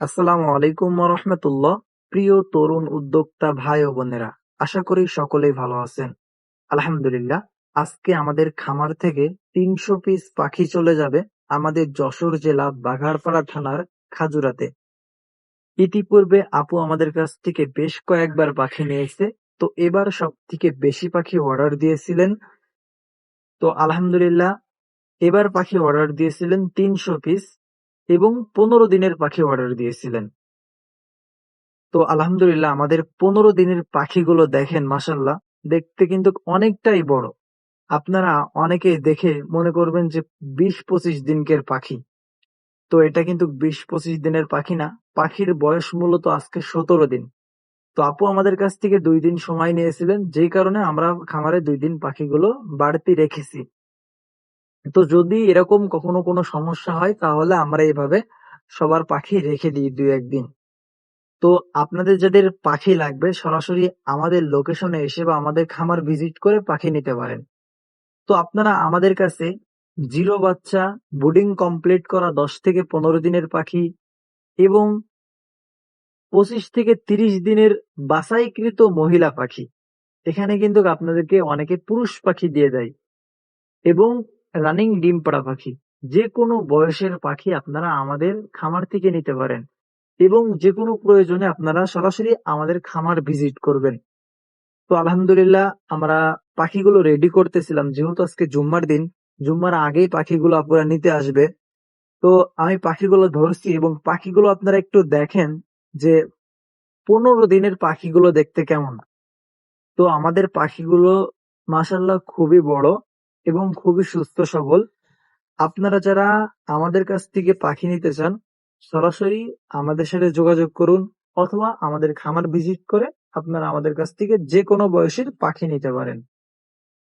আসসালামু আলাইকুম রহমতুল্লাহ। প্রিয় তরুণ উদ্যোক্তা ভাই ও বোনেরা, আশা করি সকলেই ভালো আছেন। আলহামদুলিল্লাহ, আজকে আমাদের খামার থেকে তিনশো পিস পাখি চলে যাবে আমাদের যশোর জেলা বাঘারপাড়া থানার খাজুরাতে। ইতিপূর্বে আপু আমাদের কাছ থেকে বেশ কয়েকবার পাখি নিয়েছে, তো এবার সব থেকে বেশি পাখি অর্ডার দিয়েছিলেন। তো আলহামদুলিল্লাহ, এবার পাখি অর্ডার দিয়েছিলেন তিনশো পিস। এবং পনেরো দিনের পাখি অর্ডার দিয়েছিলেন। তো আলহামদুলিল্লাহ আমাদের পনেরো দিনের পাখিগুলো দেখেন মাসাল্লাহ দেখতে কিন্তু অনেকটাই বড়। আপনারা অনেকে দেখে মনে করবেন যে বিশ পঁচিশ দিনকের পাখি। তো এটা কিন্তু বিশ পঁচিশ দিনের পাখি না, পাখির বয়স মূলত আজকে সতেরো দিন। তো আপু আমাদের কাছ থেকে দুই দিন সময় নিয়েছিলেন, যেই কারণে আমরা খামারে দুই দিন পাখিগুলো বাড়তি রেখেছি। তো যদি এরকম কখনো কোনো সমস্যা হয়, তাহলে আমরা এভাবে সবার পাখি রেখে দিই দুই একদিন। তো আপনাদের যাদের পাখি লাগবে, সরাসরি আমাদের লোকেশনে এসে বা আমাদের খামার ভিজিট করে পাখি নিতে পারেন। তো আপনারা আমাদের কাছে জিরো বাচ্চা বুডিং কমপ্লিট করা দশ থেকে পনেরো দিনের পাখি এবং পঁচিশ থেকে তিরিশ দিনের বাছাইকৃত মহিলা পাখি। এখানে কিন্তু আপনাদেরকে অনেকে পুরুষ পাখি দিয়ে দেয়। এবং রানিং ডিম পাড়া পাখি। যে কোনো বয়সের পাখি আপনারা আমাদের খামার থেকে নিতে পারেন এবং যে কোনো প্রয়োজনে আপনারা সরাসরি আমাদের খামার ভিজিট করবেন। তো আলহামদুলিল্লাহ আমরা পাখিগুলো রেডি করতেছিলাম। যেহেতু আজকে জুম্মার দিন, জুম্মার আগেই পাখিগুলো আপনারা নিতে আসবে। তো আমি পাখিগুলো ধরছি এবং পাখিগুলো আপনারা একটু দেখেন যে পনেরো দিনের পাখিগুলো দেখতে কেমন। তো আমাদের পাখিগুলো মাসাল্লাহ খুবই বড়। এবং খুবই সুস্থ সবল। আপনারা যারা আমাদের কাছ থেকে পাখি নিতে চান, সরাসরি আমাদের সাথে যোগাযোগ করুন অথবা আমাদের খামার ভিজিট করে আপনারা আমাদের কাছ থেকে যে কোনো বয়সের পাখি নিতে পারেন।